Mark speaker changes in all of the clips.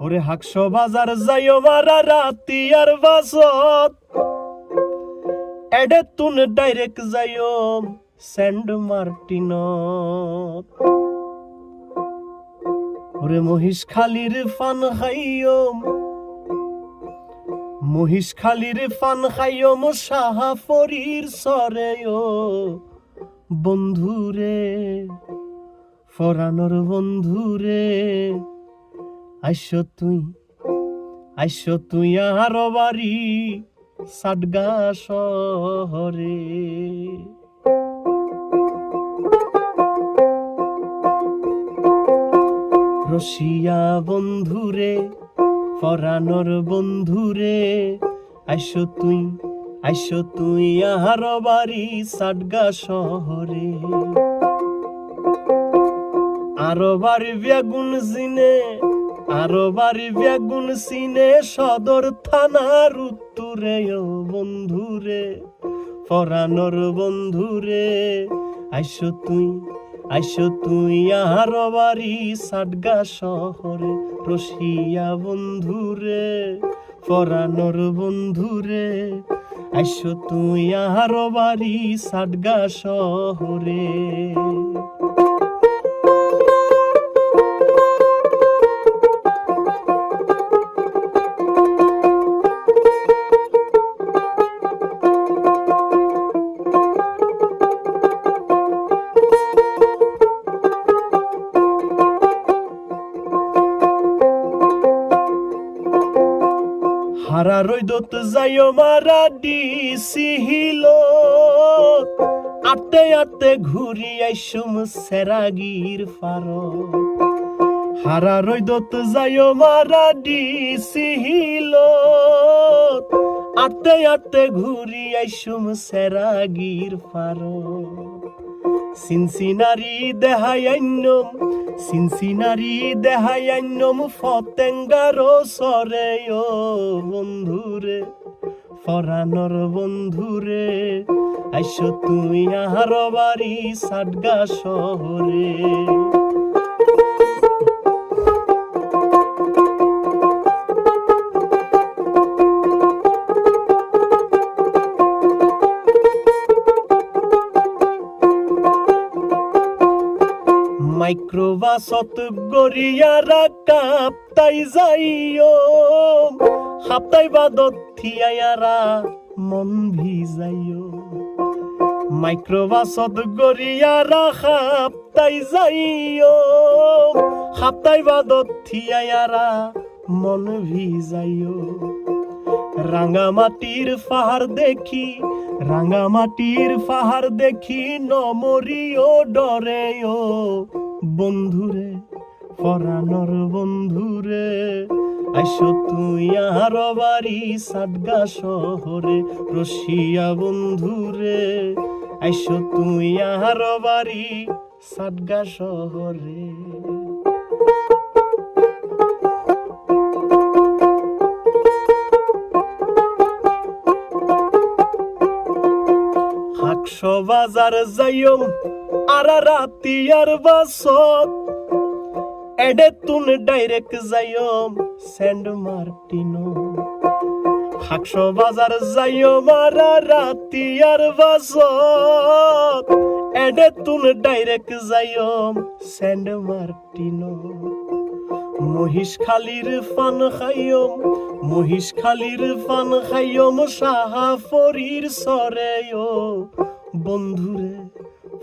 Speaker 1: ওরে হাকশ বাজার যাইও মারা রাতি আর বাসত। এডে তুন ডাইরেক্ট যাইও সেন্ড মার্টিনত। ওরে মহিষ খালির ফান খাইও। মহিষ খালির ফান খাইও মো সাহা ফরির সরে বন্ধুরে, ফরানোর বন্ধুরে। আইস তুই আইস তুই আর বাড়ি সাডগা শহরে। রশিয়া বন্ধুরে, ফরানোর বন্ধুরে, আইস তুই আইস তুই আহার বাড়ি সাডগা শহরে। আরও বাড়ি বেগুন সিনে আরও বাড়ি বেগুন সিনে সদর থানার উত্তরে, ও বন্ধুরে, ফরানোর বন্ধুরে, আইস তুই আইস তুই আহার বাড়ি সাডগা শহরে রশিয়া বন্ধুরে, ফরানোর বন্ধুরে, আইস তুই আহার বাড়ি সাডগা শহরে। হারা রইদত যাইও মারা ডিসি হিলো আটে আটে ঘুরি আইসুম সেরাগির ফারো হারা রইদত যাইও মারা ডিসি হিলো আটে আটে ঘুরি আইসুম সেরাগির ফারো সিনসিনারি দেহায়ান্যম সিনসিনারি দেহায়ান্যম ফতেঙ্গারো সরে ও বন্ধুরে, ফরানোর বন্ধুরে, আইস তুই আহার বাড়ি সাডগা শহরে। মাইক্রোবাসত গরিয়ারা কাপ্তাই যাইও। হাপ্তাই বাদত থিয়ায়ারা মন ভিজাইও। মাইক্রোবাসত গরিয়ারা হাপ্তাই যাইও। হাপ্তাই বাদত থিয়ায়ারা মন ভিজাইও। রাঙামাটির পাহাড় দেখি রাঙামাটির পাহাড় দেখি, নমরিও ডরে ও বন্ধুরে, ফরানোর বন্ধুরে, আইস তুই আর বাড়ি সাডগা শহরে রশিয়া বন্ধুরে, আইস তুই আর বাড়ি সাডগা শহরে। হাকশ বাজার যাইম আর আর বাসত। এডে তুন ডাইরেক্ট যাইম সেন্ড মার্টিনো। হাকশ বাজার যাইম আর রাতি আর বাসত। এডে তুন ডাইরেক্ট যাইম সেন্ড মার্টিনো। মহিষ খালির ফান খাইয়ম, মহিষ খালির ফান খাইয়ম সাহা ফরির সরে বন্ধুরে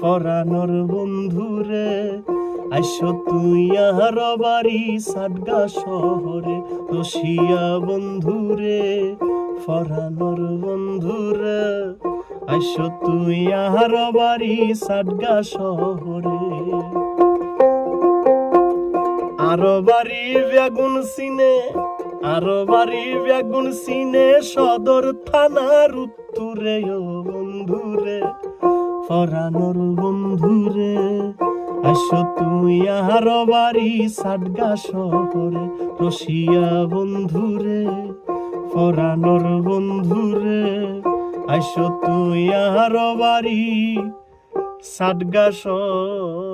Speaker 1: পরানোর বন্ধুরে, আইস তুই আহার বাড়ি সাডগা শহরে রশিয়া বন্ধুরে ফরানোর বন্ধুরে, আইস তুই আহার বাড়ি সাডগা শহরে। আরও বাড়ি বেগুন সিনে, আরও বাড়ি বেগুন সিনে সদর থানার উত্তরে ও বন্ধুরে। ফরানোর বন্ধুরে, আসো তুই আর বাড়ি সাটগা শহরে রশিয়া বন্ধুরে, ফরানোর বন্ধুরে, আসো তুই আর বাড়ি সাটগা শহরে